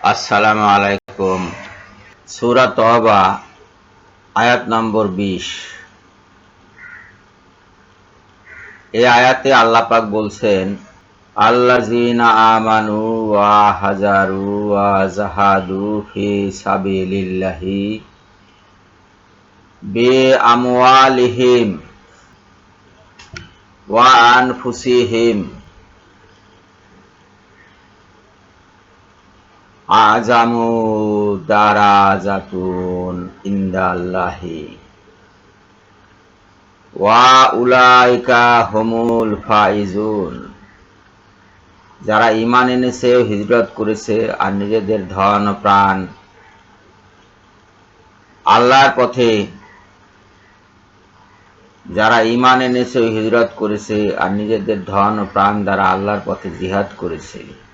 আসসালামু আলাইকুম। সুরা তহবা আয়াত নম্বর বিশ। এই আয়াতে আল্লাহ পাক বলছেন, আল্লাযীনা আমানু ওয়া হাজারু ওয়া জাহাদু ফি সাবিলিল্লাহি আমওয়ালিহিম ওয়া আনফুসিহিম আজামু দারাজাতুন ইন্দাল্লাহি। ওয়া উলাইকা হুমুল ফাইজুন। যারা ঈমান এনেছে, হিজরত করেছে আর নিজেদের ধন প্রাণ আল্লাহর পথে যারা ইমান এনেছে, হিজরত করেছে আর নিজেদের ধন প্রাণ দ্বারা আল্লাহর পথে জিহাদ করেছে।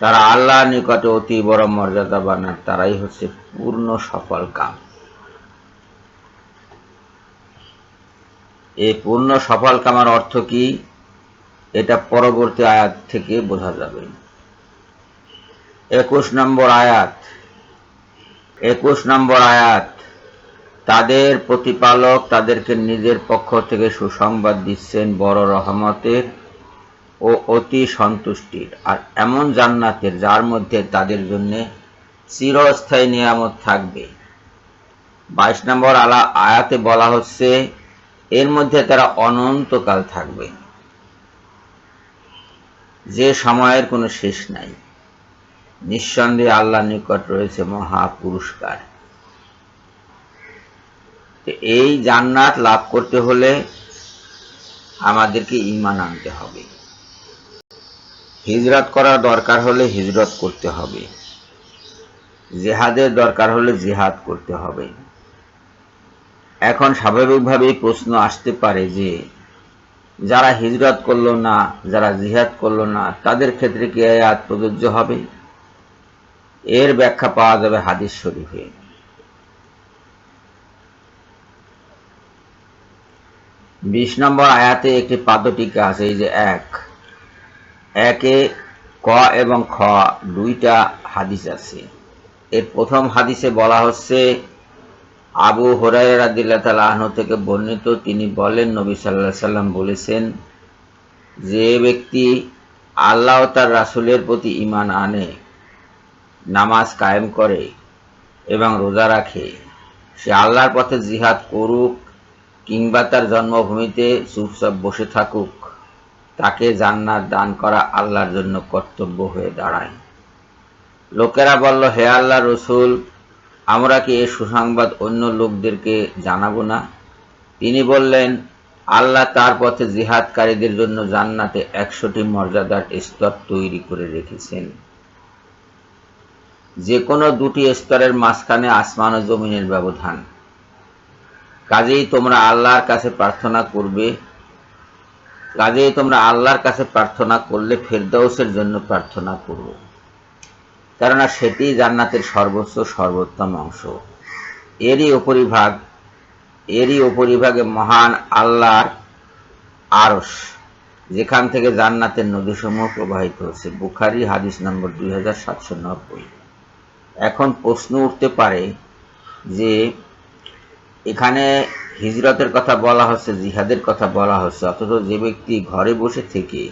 তারা আল্লাহর নিকটে অতি বড় মর্যাদা বানান তারাই হচ্ছে পূর্ণ সফল কাম। এই পূর্ণ সফল কামার অর্থ কি? এটা পরবর্তী আয়াত থেকে বোঝা যাবে। একুশ নম্বর আয়াত। একুশ নম্বর আয়াত। তাদের প্রতিপালক তাদেরকে নিজের পক্ষ থেকে সুসংবাদ দিচ্ছেন বড় রহমতের। ও অতি সন্তুষ্টির। আর এমন জান্নাতের যার মধ্যে তাদের জন্য চিরস্থায়ী নিয়ামত থাকবে। বাইশ নম্বর আলা আয়াতে বলা হচ্ছে, এর মধ্যে তারা অনন্তকাল থাকবে। যে সময়ের কোনো শেষ নাই। নিঃসন্দেহে আল্লাহ নিকট রয়েছে মহা পুরস্কার। এই জান্নাত লাভ করতে হলে আমাদেরকে ইমান আনতে হবে। হিজরত করার দরকার হলে হিজরত করতে হবে। জেহাদের দরকার হলে জেহাদ করতে হবে। এখন স্বাভাবিকভাবেই প্রশ্ন আসতে পারে যে, যারা হিজরত করল না, যারা জিহাদ করল না, তাদের ক্ষেত্রে কি আয়াত প্রযোজ্য হবে? এর ব্যাখ্যা পাওয়া যাবে হাদিস শরীফে। বিশ নম্বর আয়াতে একটি পাদটিকা আছে, এই যে এক। একে ক এবং খ দুইটা হাদিস আছে। এর প্রথম হাদিসে বলা হচ্ছে, আবু হরাই রাদিল্লা তালাহন থেকে বর্ণিত, তিনি বলেন, নবী সাল্লাহ সাল্লাম বলেছেন, যে ব্যক্তি আল্লাহ তার রাসুলের প্রতি ইমান আনে, নামাজ কায়েম করে এবং রোজা রাখে, সে আল্লাহর পথে জিহাদ করুক কিংবা তার জন্মভূমিতে চুপচাপ বসে থাকুক তাকে জান্নাত দান করা আল্লাহর জন্য কর্তব্য হয়ে দাঁড়ায়। লোকেরা বলল, হে আল্লাহ রসুল, আমরা কি এ সুসংবাদ অন্য লোকদেরকে জানাব না? তিনি বললেন, আল্লাহ তার পথে জিহাদকারীদের জন্য জান্নাতে একশোটি মর্যাদার স্তর তৈরি করে রেখেছেন। যে কোনো দুটি স্তরের মাঝখানে আসমান ও জমিনের ব্যবধান। কাজেই তোমরা আল্লাহর কাছে প্রার্থনা করবে কাজেই তোমরা আল্লাহর কাছে প্রার্থনা করলে ফেরদাউসের জন্য প্রার্থনা করো। কেননা সেটি জান্নাতের সর্বোচ্চ, সর্বোত্তম অংশ। এরই উপরিভাগ, এরই উপরিভাগে মহান আল্লাহর আরস যেখান থেকে জান্নাতের নদীসমূহ প্রবাহিত হচ্ছে। বুখারি হাদিস নম্বর দুই হাজার সাতশো নব্বই। এখন প্রশ্ন উঠতে পারে যে এখানে হিজরতের কথা বলা হচ্ছে, জিহাদের কথা বলা হচ্ছে, অথচ যে ব্যক্তি ঘরে বসে থেকে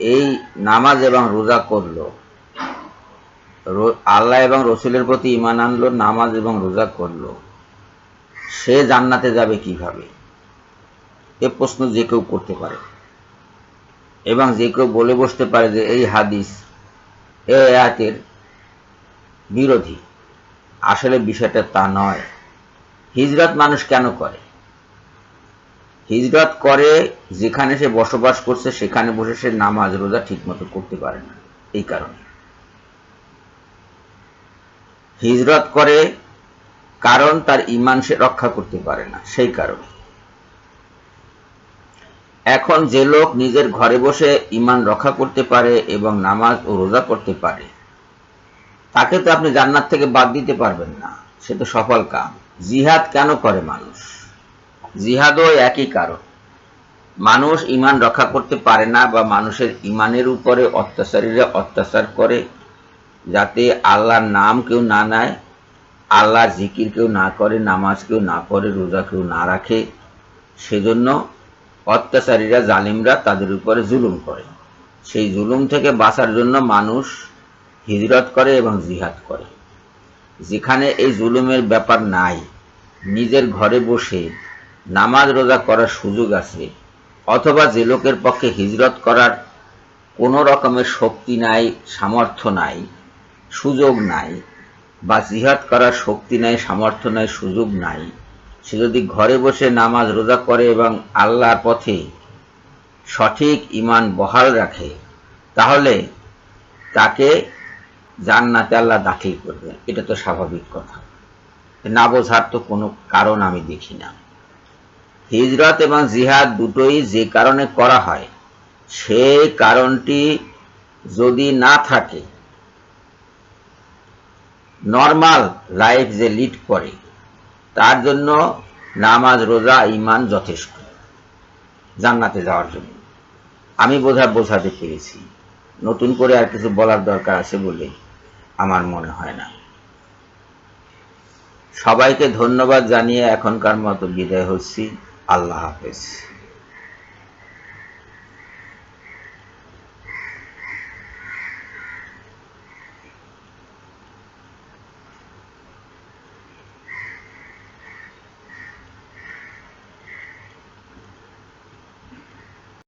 এই নামাজ এবং রোজা করল আল্লাহ এবং রসুলের প্রতি ইমান আনলো, নামাজ এবং রোজা করল, সে জান্নাতে যাবে কীভাবে? এ প্রশ্ন যে কেউ করতে পারে এবং যে কেউ বলে বসতে পারে যে এই হাদিস এ আয়াতের বিরোধী। আসলে বিষয়টা তা নয়। হিজরত মানুষ কেন করে? হিজরত করে যেখানে সে বসবাস করছে, সেখানে বসে সে নামাজ, রোজা ঠিকমতো করতে পারে না। এই কারণে। হিজরত করে কারণ তার ইমান সে রক্ষা করতে পারে না, সেই কারণে। এখন যে লোক নিজের ঘরে বসে ইমান রক্ষা করতে পারে এবং নামাজ ও রোজা করতে পারে, তাকে তো আপনি জান্নাত থেকে বাদ দিতে পারবেন না। সে তো সফল কাম। জিহাদ কেন করে মানুষ? জিহাদও একই কারণ। মানুষ ইমান রক্ষা করতে পারে না বা মানুষের ইমানের উপরে অত্যাচারীরা অত্যাচার করে, যাতে আল্লাহর নাম কেউ না নেয় আল্লাহর জিকির কেউ না করে, নামাজ কেউ না পড়ে, রোজা কেউ না রাখে। সেজন্য অত্যাচারীরা, জালিমরা তাদের উপরে জুলুম করে। সেই জুলুম থেকে বাঁচার জন্য মানুষ হিজরত করে এবং জিহাদ করে। যেখানে এই জুলুমের ব্যাপার নাই। নিজের ঘরে বসে নামাজ রোজা করার সুযোগ আছে, অথবা যে লোকের পক্ষে হিজরত করার কোনো রকমের শক্তি নাই, সামর্থ্য নাই, সুযোগ নাই, বা জিহাদ করার শক্তি নাই, সামর্থ্য নাই, সুযোগ নাই, সে যদি ঘরে বসে নামাজ রোজা করে এবং আল্লাহর পথে সঠিক ইমান বহাল রাখে, তাহলে তাকে জান্নাতে আল্লাহ দাখিল করবে এটা তো স্বাভাবিক কথা। না বোঝার তো কোনো কারণ আমি দেখি না। হিজরত এবং জিহাদ দুটোই যে কারণে করা হয় সেই কারণটি যদি না থাকে নর্মাল লাইফ যে লিড করে, তার জন্য নামাজ, রোজা ইমান যথেষ্ট। জান্নাতে যাওয়ার জন্য। আমি বোঝা, বোঝাতে পেরেছি। নতুন করে আর কিছু বলার দরকার আছে বলে আমার মনে হয় না। সবাইকে ধন্যবাদ জানিয়ে এখনকার মতো বিদায় হচ্ছি। আল্লাহ হাফেজ।